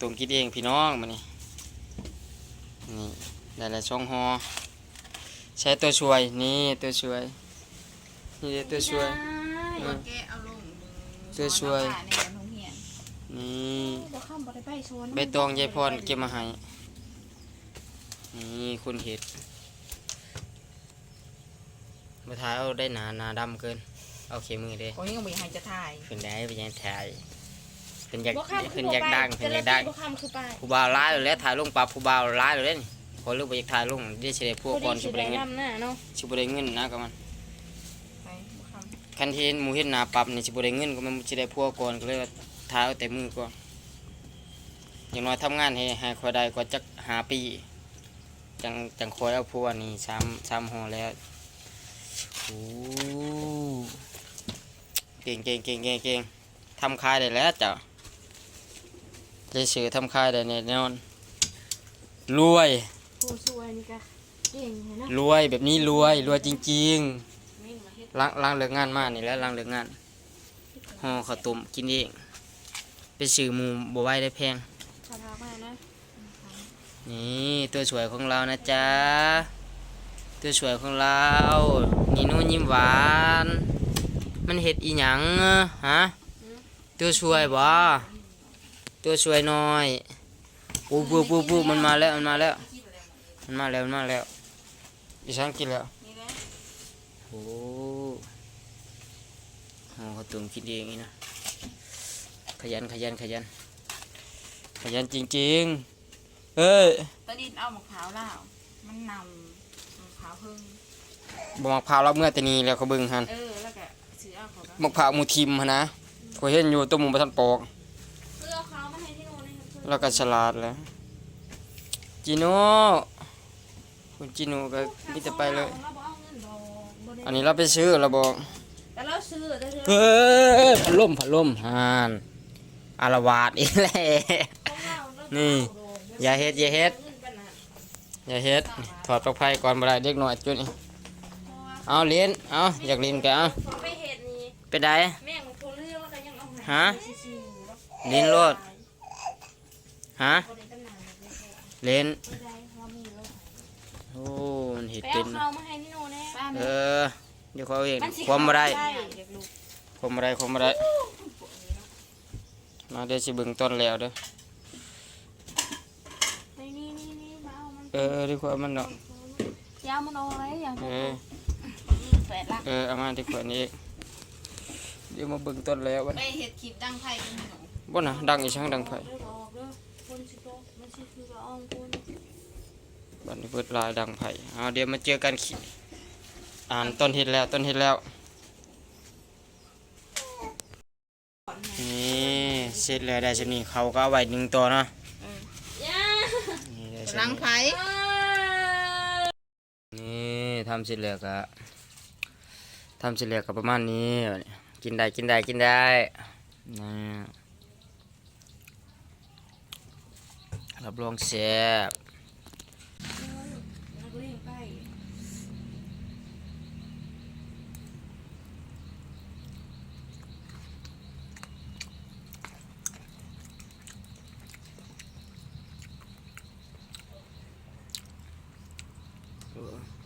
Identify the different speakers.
Speaker 1: ตุงกินเองพี่น้องมานี่นี่ได้ละช่องฮอใช้ตัวช่วยนี่ตัวช่วย นี่เด้อตัวช่วย
Speaker 2: ได้
Speaker 1: อืม
Speaker 2: แกเอาลง
Speaker 1: ช่วยช่วย
Speaker 2: ในการทงเหียน
Speaker 1: นี่
Speaker 3: บ่ข้ามบ่ได้ไปชน
Speaker 1: ใบตองยายพรเก็บมาให้นี่คุณเห็ดมาถ่ายเอาได้หนาหนาดำเกิน เอาเข็มมือเด้
Speaker 2: โอ้ยยังไม่ให้จะถ่าย
Speaker 1: ขึ้นได้ไปยังถ่าย เป็นอยาก
Speaker 3: บ่ข้าม
Speaker 1: เป็นอยากดังเป็นอยากดัง
Speaker 3: บ่ข้ามคือไป
Speaker 1: ผู้บ่าวร้ายอยู่แล้วถ่ายลงปรับผู้บ่าวร้ายอยู่แล้วนี่ขอเลือกไปอยากถ่ายลงได้เฉลยพวกก่อน
Speaker 3: สิ
Speaker 1: ชิบ
Speaker 3: ได้
Speaker 1: ได้เงิน
Speaker 3: ดำหน้าเนาะ
Speaker 1: ชิบได้เงินนะกับมัน
Speaker 2: ไปบ่คำ
Speaker 1: คันที่เห็นหมูเห็นหนาปรับนี่ชิบได้เงินก็มันชิได้พวกก่อนก็เลยว่าถ่ายเอาแต่มือก่อนอย่างน้อยทำงานให้ให้คอยได้ก็จักหาปี จังจังคอยเอาพวกนี่สามสามห่อแล้วโอ้เก่งเก่งเก่งเก่งเก่งทำคายได้แล้วเจ้า ได้ซื้อทำคายได้แน่นอนรวย
Speaker 3: ผู้ช่วยนี่ก็เก่งแท้เนาะ
Speaker 1: รวยแบบนี้รวยรวยจริง
Speaker 3: นี่มาเฮ็ด
Speaker 1: ๆล้างล้างเลิกงานมานี่แหล้วล้างเลิกงานห่อข้าวต้มกินเองไปซื้อหมูบไหว้ได้แพง
Speaker 3: ขอทามานะ
Speaker 1: นี่ตัวสวยของเรานะจ๊ะ ตัวสวยของเรา นี่นู่นยิ้มหวาน มันเห็ดอีหยังอะฮะ ตัวสวยบ่ ตัวสวยหน้อยปูปูปูปูมันมาแล้วมันมาแล้ว มันมาแล้วมันมาแล้วดิฉันกินแล้ว
Speaker 2: นี่แหละ
Speaker 1: โอ้โหเขาตุ่มคิดเองนี่นะขยันขยันขยัน ขยันจริงๆเอ้ย
Speaker 2: ตอนนี้เอามะพร้าวแล้ว มันนำมะพร้าวพึ่ง
Speaker 1: บมักพร้าวเราเมื่อแต่นี้แล้วเขาเบิ่งหัน
Speaker 2: เออแล้วก็ซื้อเอาเขาก็
Speaker 1: มักพร้าวหมูทิมหันนะเขาเห็นอยู่ตัวหมูประทันปอก แล้วก็ฉลาดแล้วจิโน่คุณจิโน่ก็มิจะไปเลย
Speaker 3: เราบ่เอาเงินดอกบ่ได้
Speaker 1: อันนี้เราไปซื้อเราบอก
Speaker 3: แต่เราซื้อแต่เธอ
Speaker 1: เฮ้ยพัดลมพัดลมฮานอารวาสอีกแล้ว นี่ อย่าเฮ็ดอย่าเฮ็ดอย่าเฮ็ดถอดปลั๊กไฟก่อนบ่ได้เด็กน้อยจุดนี้เอาเล่นเอาอยากเล่นก็เอา
Speaker 3: ไปเฮ็ดนี่
Speaker 1: ไปได้
Speaker 3: แม่มันโทรเรื่องแล้วก็ยังเอาให้
Speaker 1: ฮะ
Speaker 3: ซื่อๆแล้ว
Speaker 1: เล่นโลด ฮะ
Speaker 3: บ่ได้ตั้งนานเลย
Speaker 1: เล่น
Speaker 3: บ่ได้เพราะมีแล้ว
Speaker 1: โอ้ มันเห็ด
Speaker 3: ไป
Speaker 1: เป็
Speaker 3: เอา
Speaker 1: น
Speaker 3: ข้าวมาให้นี่โน่แน่
Speaker 2: ป้า
Speaker 1: เอ
Speaker 2: แม่
Speaker 1: อเดี๋ยวเขาเอาเอง
Speaker 3: มันสิ
Speaker 1: ความบ่ได้
Speaker 3: เด็กลูก
Speaker 1: ความบ่ได้ความบ่ได้มาเดี๋ยวสิเบิ่งต้นแล้วเด้อ
Speaker 3: นี่นี่นี่นี่มาเอามัน
Speaker 1: เออดีกว่ามันเนาะ
Speaker 3: ยามันเอาไว้อย่า
Speaker 1: เอ
Speaker 3: มา
Speaker 1: อ
Speaker 3: แปดลัก
Speaker 1: เออเอามาดีกว่านี้เดี๋ยวมาเบิ่งต้นแล้วบัด
Speaker 2: ไปเห็ดคลิปดังไพ่กันหนู
Speaker 1: บ่น่ะดังอีช่างดังไผ
Speaker 3: เด้อบอกเด้อคนสิโตมันสิคือละอองคน
Speaker 1: บัดนี้เปิดลายดังไผเอาเดี๋ยวมาเจอกันขีอ่านต้นเฮ็ดแล้วต้นเฮ็ดแล้วนี่เสร็จแล้วได้ชนี้เขาก็เอาไว้หนึ่งตัวเนาะ
Speaker 3: ย่า
Speaker 1: นี่ได้ช
Speaker 2: ดัง
Speaker 1: นี้
Speaker 2: ไพ่
Speaker 1: นี่ทำเสร็จแล้วก็ทำเสร็จแล้วก็ประมาณนี้กินได้กินได้กินได้นะ รับรองแซ่บ
Speaker 3: นักเลงไปมาเพื่อ